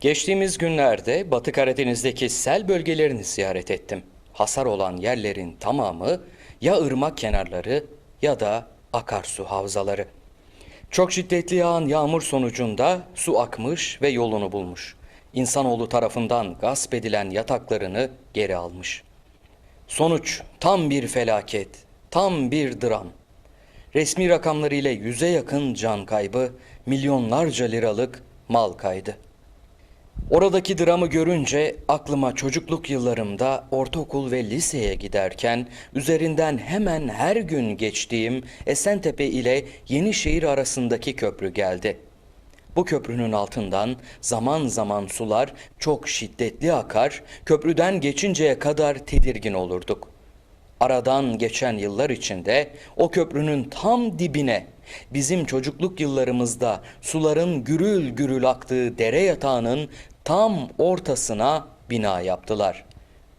Geçtiğimiz günlerde Batı Karadeniz'deki sel bölgelerini ziyaret ettim. Hasar olan yerlerin tamamı ya ırmak kenarları ya da akarsu havzaları. Çok şiddetli yağan yağmur sonucunda su akmış ve yolunu bulmuş. İnsanoğlu tarafından gasp edilen yataklarını geri almış. Sonuç tam bir felaket, tam bir dram. Resmi rakamlarıyla yüze yakın can kaybı, milyonlarca liralık mal kaydı. Oradaki dramı görünce aklıma çocukluk yıllarımda ortaokul ve liseye giderken üzerinden hemen her gün geçtiğim Esentepe ile Yenişehir arasındaki köprü geldi. Bu köprünün altından zaman zaman sular çok şiddetli akar, köprüden geçinceye kadar tedirgin olurduk. Aradan geçen yıllar içinde o köprünün tam dibine bizim çocukluk yıllarımızda suların gürül gürül aktığı dere yatağının tam ortasına bina yaptılar.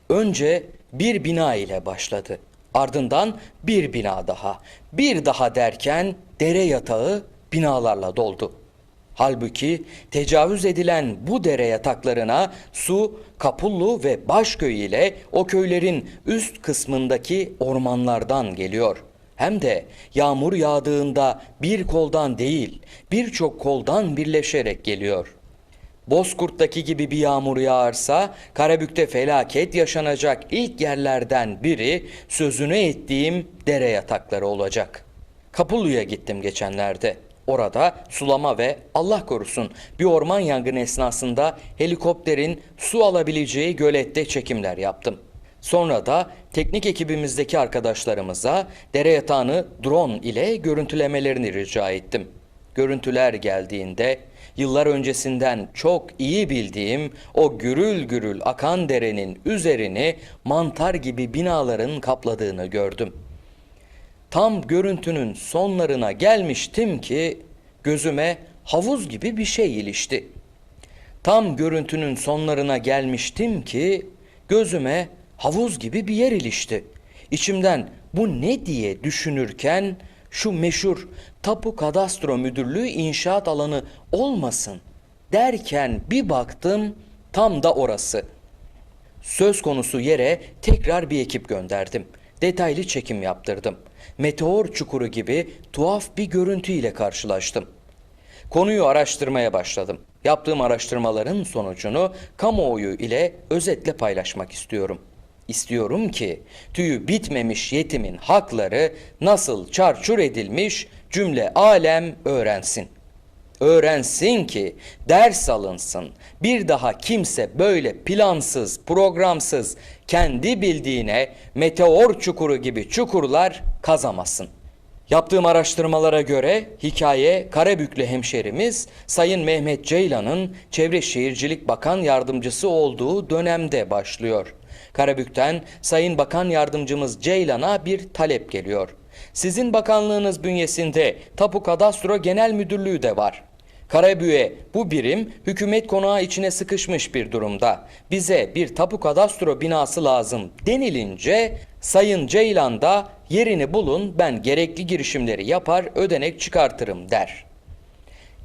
Önce bir bina ile başladı. Ardından bir bina daha. Bir daha derken dere yatağı binalarla doldu. Halbuki tecavüz edilen bu dere yataklarına su Kapullu ve Başköy ile o köylerin üst kısmındaki ormanlardan geliyor. Hem de yağmur yağdığında bir koldan değil birçok koldan birleşerek geliyor. Bozkurt'taki gibi bir yağmur yağarsa Karabük'te felaket yaşanacak ilk yerlerden biri sözünü ettiğim dere yatakları olacak. Kapullu'ya gittim geçenlerde. Orada sulama ve Allah korusun bir orman yangını esnasında helikopterin su alabileceği gölette çekimler yaptım. Sonra da teknik ekibimizdeki arkadaşlarımıza dere yatağını drone ile görüntülemelerini rica ettim. Görüntüler geldiğinde yıllar öncesinden çok iyi bildiğim o gürül gürül akan derenin üzerini mantar gibi binaların kapladığını gördüm. Tam görüntünün sonlarına gelmiştim ki gözüme havuz gibi bir şey ilişti. Tam görüntünün sonlarına gelmiştim ki gözüme havuz gibi bir yer ilişti. İçimden bu ne diye düşünürken şu meşhur Tapu Kadastro Müdürlüğü inşaat alanı olmasın derken bir baktım tam da orası. Söz konusu yere tekrar bir ekip gönderdim. Detaylı çekim yaptırdım. Meteor çukuru gibi tuhaf bir görüntüyle karşılaştım. Konuyu araştırmaya başladım. Yaptığım araştırmaların sonucunu kamuoyu ile özetle paylaşmak istiyorum. İstiyorum ki tüyü bitmemiş yetimin hakları nasıl çarçur edilmiş cümle alem öğrensin. Öğrensin ki ders alınsın. Bir daha kimse böyle plansız, programsız, kendi bildiğine meteor çukuru gibi çukurlar kazamasın. Yaptığım araştırmalara göre hikaye Karabüklü hemşerimiz Sayın Mehmet Ceylan'ın Çevre Şehircilik Bakan Yardımcısı olduğu dönemde başlıyor. Karabük'ten Sayın Bakan Yardımcımız Ceylan'a bir talep geliyor. Sizin bakanlığınız bünyesinde Tapu Kadastro Genel Müdürlüğü de var. Karabük'e bu birim hükümet konağı içine sıkışmış bir durumda. Bize bir tapu kadastro binası lazım denilince Sayın Ceylan da yerini bulun ben gerekli girişimleri yapar ödenek çıkartırım der.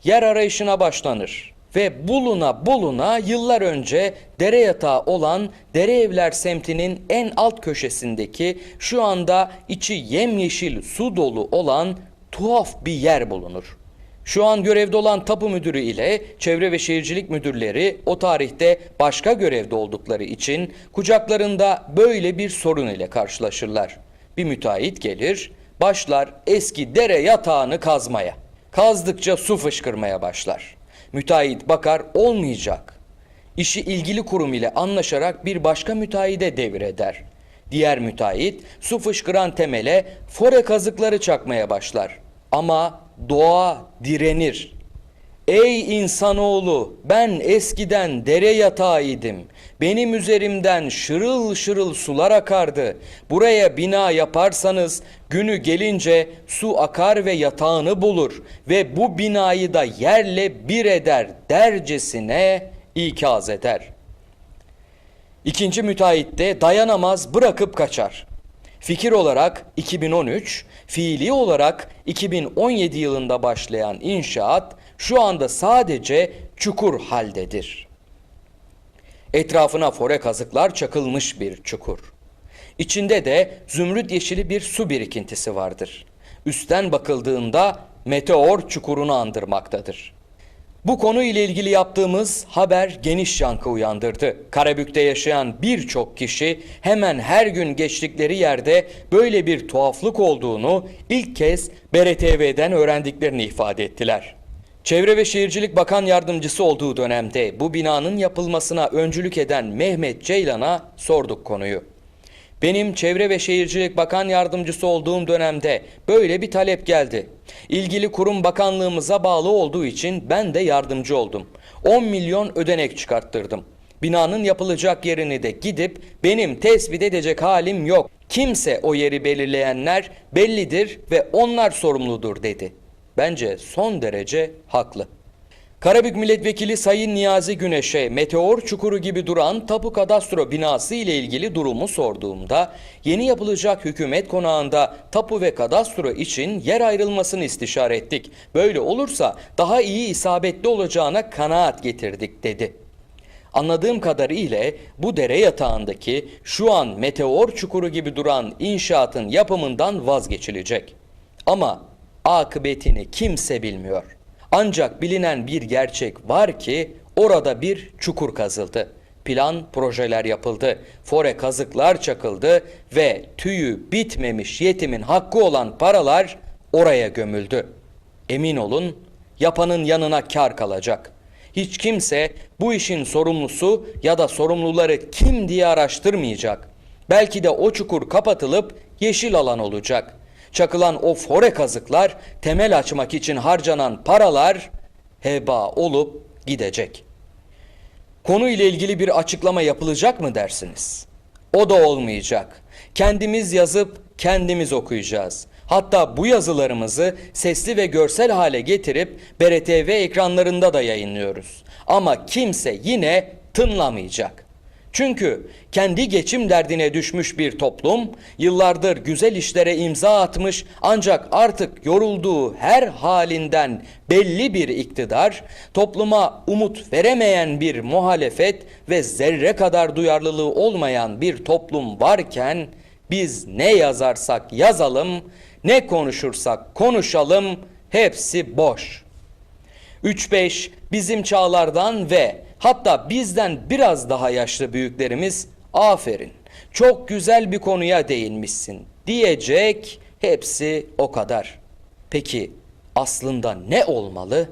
Yer arayışına başlanır ve buluna buluna yıllar önce dere yatağı olan Dereevler semtinin en alt köşesindeki şu anda içi yemyeşil su dolu olan tuhaf bir yer bulunur. Şu an görevde olan tapu müdürü ile çevre ve şehircilik müdürleri o tarihte başka görevde oldukları için kucaklarında böyle bir sorun ile karşılaşırlar. Bir müteahhit gelir, başlar eski dere yatağını kazmaya. Kazdıkça su fışkırmaya başlar. Müteahhit bakar olmayacak. İşi ilgili kurum ile anlaşarak bir başka müteahhide devreder. Diğer müteahhit su fışkıran temele fore kazıkları çakmaya başlar. Ama doğa direnir. Ey insanoğlu ben eskiden dere yatağıydım. Benim üzerimden şırıl şırıl sular akardı. Buraya bina yaparsanız günü gelince su akar ve yatağını bulur ve bu binayı da yerle bir eder dercesine ikaz eder. İkinci müteahhit de dayanamaz bırakıp kaçar. Fikir olarak 2013, fiili olarak 2017 yılında başlayan inşaat şu anda sadece çukur haldedir. Etrafına fore kazıklar çakılmış bir çukur. İçinde de zümrüt yeşili bir su birikintisi vardır. Üstten bakıldığında meteor çukurunu andırmaktadır. Bu konu ile ilgili yaptığımız haber geniş yankı uyandırdı. Karabük'te yaşayan birçok kişi hemen her gün geçtikleri yerde böyle bir tuhaflık olduğunu ilk kez BRTV'den öğrendiklerini ifade ettiler. Çevre ve Şehircilik Bakan Yardımcısı olduğu dönemde bu binanın yapılmasına öncülük eden Mehmet Ceylan'a sorduk konuyu. Benim Çevre ve Şehircilik Bakan Yardımcısı olduğum dönemde böyle bir talep geldi. İlgili kurum bakanlığımıza bağlı olduğu için ben de yardımcı oldum. 10 milyon ödenek çıkarttırdım. Binanın yapılacak yerini de gidip benim tespit edecek halim yok. Kimse o yeri belirleyenler bellidir ve onlar sorumludur dedi. Bence son derece haklı. Karabük Milletvekili Sayın Niyazi Güneş'e meteor çukuru gibi duran Tapu Kadastro binası ile ilgili durumu sorduğumda yeni yapılacak hükümet konağında tapu ve kadastro için yer ayrılmasını istişare ettik. Böyle olursa daha iyi isabetli olacağına kanaat getirdik dedi. Anladığım kadarıyla bu dere yatağındaki şu an meteor çukuru gibi duran inşaatın yapımından vazgeçilecek. Ama akıbetini kimse bilmiyor. Ancak bilinen bir gerçek var ki orada bir çukur kazıldı. Plan projeler yapıldı. Fore kazıklar çakıldı ve tüyü bitmemiş yetimin hakkı olan paralar oraya gömüldü. Emin olun yapanın yanına kar kalacak. Hiç kimse bu işin sorumlusu ya da sorumluları kim diye araştırmayacak. Belki de o çukur kapatılıp yeşil alan olacak. Çakılan o fore kazıklar, temel açmak için harcanan paralar heba olup gidecek. Konu ile ilgili bir açıklama yapılacak mı dersiniz? O da olmayacak. Kendimiz yazıp kendimiz okuyacağız. Hatta bu yazılarımızı sesli ve görsel hale getirip BRTV ekranlarında da yayınlıyoruz. Ama kimse yine tınlamayacak. Çünkü kendi geçim derdine düşmüş bir toplum, yıllardır güzel işlere imza atmış ancak artık yorulduğu her halinden belli bir iktidar, topluma umut veremeyen bir muhalefet ve zerre kadar duyarlılığı olmayan bir toplum varken biz ne yazarsak yazalım, ne konuşursak konuşalım hepsi boş. 3-5 bizim çağlardan ve hatta bizden biraz daha yaşlı büyüklerimiz aferin çok güzel bir konuya değinmişsin diyecek hepsi o kadar. Peki aslında ne olmalı?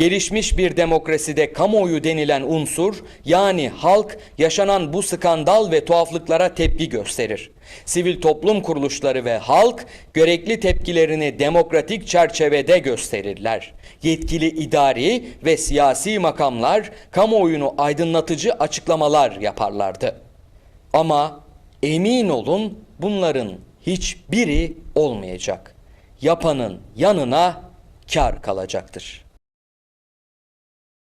Gelişmiş bir demokraside kamuoyu denilen unsur yani halk yaşanan bu skandal ve tuhaflıklara tepki gösterir. Sivil toplum kuruluşları ve halk gerekli tepkilerini demokratik çerçevede gösterirler. Yetkili idari ve siyasi makamlar kamuoyunu aydınlatıcı açıklamalar yaparlardı. Ama emin olun bunların hiçbiri olmayacak. Yapanın yanına kar kalacaktır.